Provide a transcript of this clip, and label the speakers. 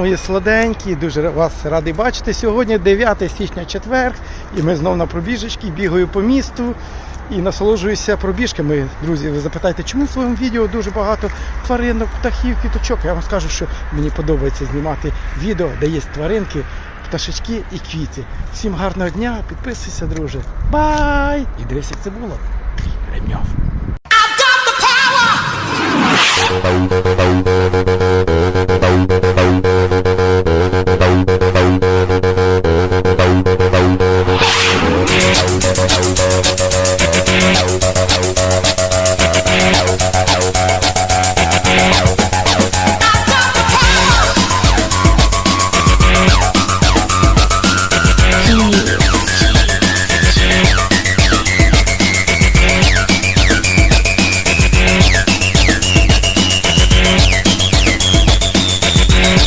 Speaker 1: Мої сладенькі, дуже вас радий бачити. Сьогодні 9 січня четвер, і ми знову на пробіжечки, бігаю по місту і насолоджуюся пробіжками. Друзі, ви запитаєте, чому в своєму відео дуже багато тваринок, птахів, квіточок? Я вам скажу, що мені подобається знімати відео, де є тваринки, пташечки і квіти. Всім гарного дня, підписуйся, друже. Бай! І дивись, як це було. Ремньов.
Speaker 2: I've got the power.